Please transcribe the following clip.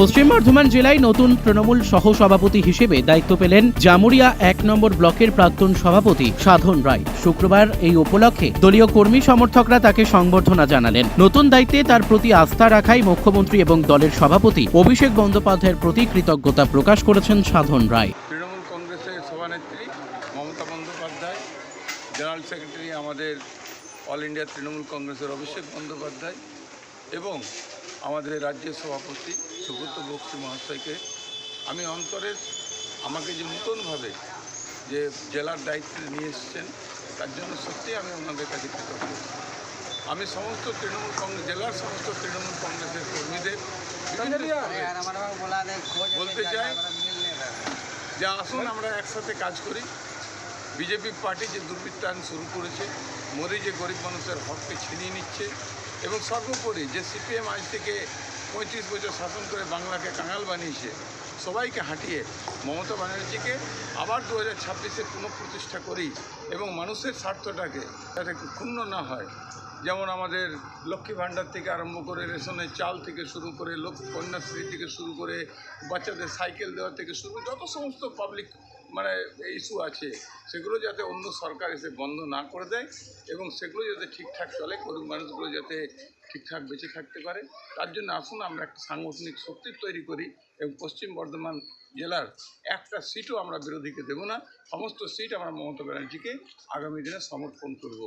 পশ্চিম বর্ধমান জেলায় নতুন তৃণমূল সহ সভাপতি হিসেবে দায়িত্ব পেলেন জামুরিয়া এক নম্বর ব্লকের প্রাক্তন সভাপতি সাধন রায়। শুক্রবার এই উপলক্ষে দলীয় কর্মী সমর্থকরা তাকে সংবর্ধনা জানালেন। নতুন দায়িত্বে তার প্রতি আস্থা রাখাই মুখ্যমন্ত্রী এবং দলের সভাপতি অভিষেক বন্দ্যোপাধ্যায়ের প্রতি কৃতজ্ঞতা প্রকাশ করেছেন সাধন রায়। তৃণমূল কংগ্রেসের সভানেত্রী মমতা বন্দ্যোপাধ্যায়, জেনারেল সেক্রেটারি আমাদের অল ইন্ডিয়া তৃণমূল কংগ্রেসের অভিষেক বন্দ্যোপাধ্যায় এবং আমাদের রাজ্যের সভাপতি সুব্রত বক্সি মহাশয়কে আমি অন্তরের আমাকে যে নতুনভাবে যে জেলার দায়িত্বে নিয়ে এসেছেন তার জন্য সত্যি আমি ওনাদের কাছে কৃতজ্ঞ। আমি সমস্ত তৃণমূল কংগ্রেস জেলার সমস্ত তৃণমূল কংগ্রেসের কর্মীদের বলতে চাই যে আসুন আমরা একসাথে কাজ করি। বিজেপি পার্টি যে দুর্বৃত্তায়ন শুরু করেছে মোদী যে গরিব মানুষের হককে ছিনিয়ে নিচ্ছে এবং সর্বোপরি যে সিপিএম আজ থেকে পঁয়ত্রিশ বছর শাসন করে বাংলাকে কাঙাল বানিয়েছে, সবাইকে হাঁটিয়ে মমতা ব্যানার্জিকে আবার দু হাজার ছাব্বিশে পুনঃপ্রতিষ্ঠা করি এবং মানুষের স্বার্থটাকে যাতে ক্ষুণ্ণ না হয়। যেমন আমাদের লক্ষ্মী ভাণ্ডার থেকে আরম্ভ করে রেশনের চাল থেকে শুরু করে লক্ষ্মী কন্যাশ্রী থেকে শুরু করে বাচ্চাদের সাইকেল দেওয়া থেকে শুরু করে যত সমস্ত পাবলিক মানে ইস্যু আছে, সেগুলো যাতে অন্য সরকার এসে বন্ধ না করে দেয় এবং সেগুলো যাতে ঠিকঠাক চলে, গরিব মানুষগুলো যাতে ঠিকঠাক বেঁচে থাকতে পারে। তার জন্য আসুন, আমরা একটা সাংগঠনিক শক্তি তৈরি করি এবং পশ্চিম বর্ধমান জেলার একটা সিটও আমরা বিরোধীকে দেবো না। সমস্ত সিট আমরা মমতা ব্যানার্জিকে আগামী দিনে সমর্পণ করব।